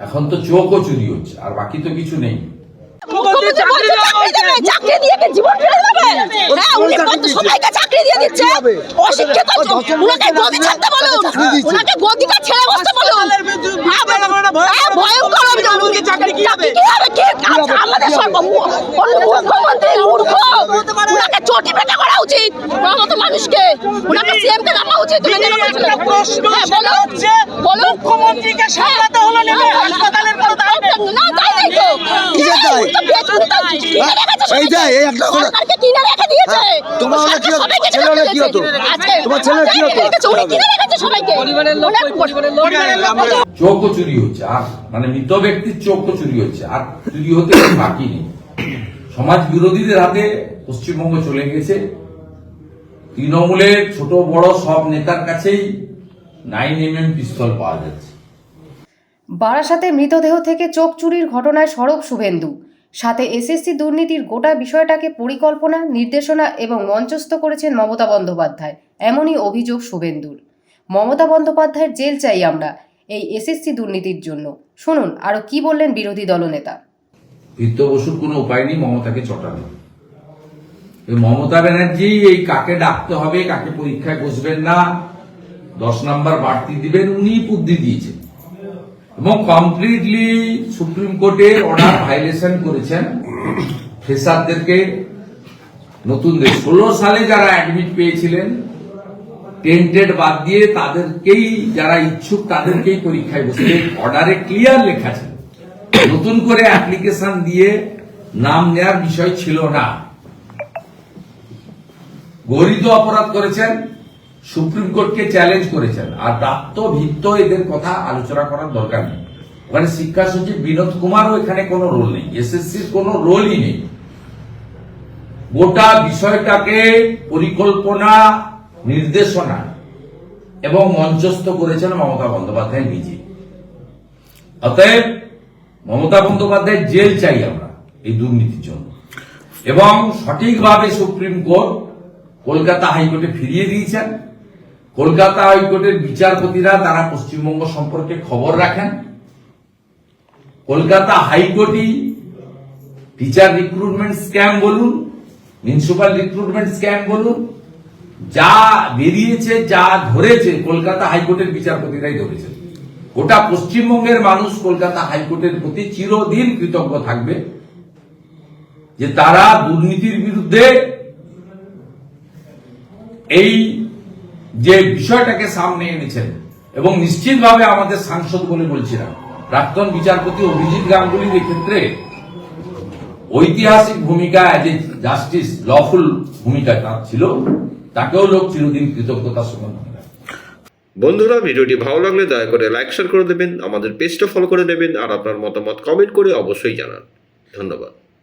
এখন তো চোখও চুরি হচ্ছে আর বাকি তো কিছু নেই মুখ্যমন্ত্রী চাকরি দিয়ে জীবন ফিরে দেবে? হ্যাঁ, উনি কত সবাইকে চাকরি দিয়ে দিচ্ছে। অশিক্ষিত উনাকে গদি ছাড়তে বলুন। উনাকে গদিটা ছেড়ে বসতে বলুন। ভয়ঙ্কর অভিযোগ। চাকরি কি হবে? কি? আমাদের সরকার, মুখ্যমন্ত্রী মূর্খ। উনাকে চটি পেটা করা উচিত মানুষকে উনাকে সিএম কে রাখা উচিত উনি কেন বলছেন না? হ্যাঁ, বলুন মুখ্যমন্ত্রীকে সামলাতে হলো নেমে হাসপাতালের কোনো দায় না তাই নেই তো কিসের দায়? উনি তো পেট- উনি তো কিনে রেখেছে এই দায়, এই একটা সরকারকে কিনে রেখে দিয়েছে। তোমার হলে কি হতো? ছেলে হলে কি হতো? তোমার ছেলে কি হতো? উনি কিনে রেখেছে সবাইকে। পরিবারের লোক পরিবারের লোক চোখও চুরি হচ্ছে আর মানে মৃত ব্যক্তির চোখও চুরি হচ্ছে আর চুরি হতে বাকি নেই। সমাজ বিরোধীদের হাতে পশ্চিমবঙ্গ চলে গেছে তৃণমূলের ছোট বড় সব নেতার কাছেই নাইন এম এম পিস্তল পাওয়া যাচ্ছে। বারাসাতে মৃতদেহ থেকে চোখ চুরির ঘটনায় সরব শুভেন্দু। সাথে এসএসসি দুর্নীতির গোটা বিষয়টাকে পরিকল্পনা নির্দেশনা এবং মঞ্চস্থ করেছেন মমতা বন্দ্যোপাধ্যায়। এমনই অভিযোগ শুভেন্দুর। মমতা বন্দ্যোপাধ্যায়ের জেল চাই আমরা এই এসএসসি দুর্নীতির জন্য। শুনুন আরও কি বললেন বিরোধী দলনেতা? বৃত্ত বসুর কোনো উপায় নেই মমতাকে চটানো। মমতা ব্যানার্জি, এই কাকে ডাকতে হবে, কাকে পরীক্ষায় বসবেন না, দশ নাম্বার বাড়তি দিবেন, উনি বুদ্ধি দিয়েছেন। এবং কমপ্লিটলি সুপ্রিম কোর্টের অর্ডার ভাইলেশন করেছেন ফ্রেশারদেরকে নতুন ষোলো সালে যারা অ্যাডমিট পেয়েছিলেন টেন্টেড বাদ দিয়ে তাদেরকেই, যারা ইচ্ছুক তাদেরকেই পরীক্ষায় বসে অর্ডারে ক্লিয়ার লেখা ছিল নতুন করে অ্যাপ্লিকেশন দিয়ে নাম নেওয়ার বিষয় ছিল না। গরিত অপরাধ করেছেন, সুপ্রিম কোর্টকে চ্যালেঞ্জ করেছেন। আর প্রাপ্ত ভিত্ত এদের কথা আলোচনা করার দরকার নেই। ওখানে শিক্ষা সচিব বিনোদ কুমারও এখানে কোনো রোল নেই। এসএসসির কোনো রোলই নেই। গোটা বিষয়টাকে পরিকল্পনা, নির্দেশনা এবং মঞ্চস্থ করেছেন মমতা বন্দ্যোপাধ্যায় নিজে। অতএব মমতা বন্দ্যোপাধ্যায় জেল চাই আমরা এই দুর্নীতির জন্য। এবং সঠিকভাবে সুপ্রিম কোর্ট কলকাতা হাইকোর্টে ফিরিয়ে দিয়েছেন। কলকাতা হাইকোর্টের বিচারপতিরা তারা পশ্চিমবঙ্গ সম্পর্কে খবর রাখেন। কলকাতা হাইকোর্টই টিচার রিক্রুটমেন্ট স্ক্যাম বলুন মিউনিসিপাল রিক্রুটমেন্ট স্ক্যাম বলুন, যা বেরিয়েছে, যা ধরেছে কলকাতা হাইকোর্টের বিচারপতিরাই ধরেছে গোটা পশ্চিমবঙ্গের মানুষ কলকাতা হাইকোর্টের প্রতি চিরদিন কৃতজ্ঞ থাকবে যে তারা দুর্নীতির বিরুদ্ধে এই যে বিষয়টাকে সামনে এনেছেন এবং নিশ্চিতভাবে আমাদের সাংসদ বলে বলছিলাম, প্রাক্তন বিচারপতি অভিজিৎ গাঙ্গুলির এক্ষেত্রে ঐতিহাসিক ভূমিকা অ্যাজ এ জাস্টিস লফুল ভূমিকা তার ছিল, তাকেও লোক চিরদিন কৃতজ্ঞতার সঙ্গে মনে বন্ধুরা, ভিডিওটি ভালো লাগলে দয়া করে লাইক শেয়ার করে দেবেন, আমাদের পেজটা ফলো করে নেবেন আর আপনার মতামত কমেন্ট করে অবশ্যই জানান। ধন্যবাদ।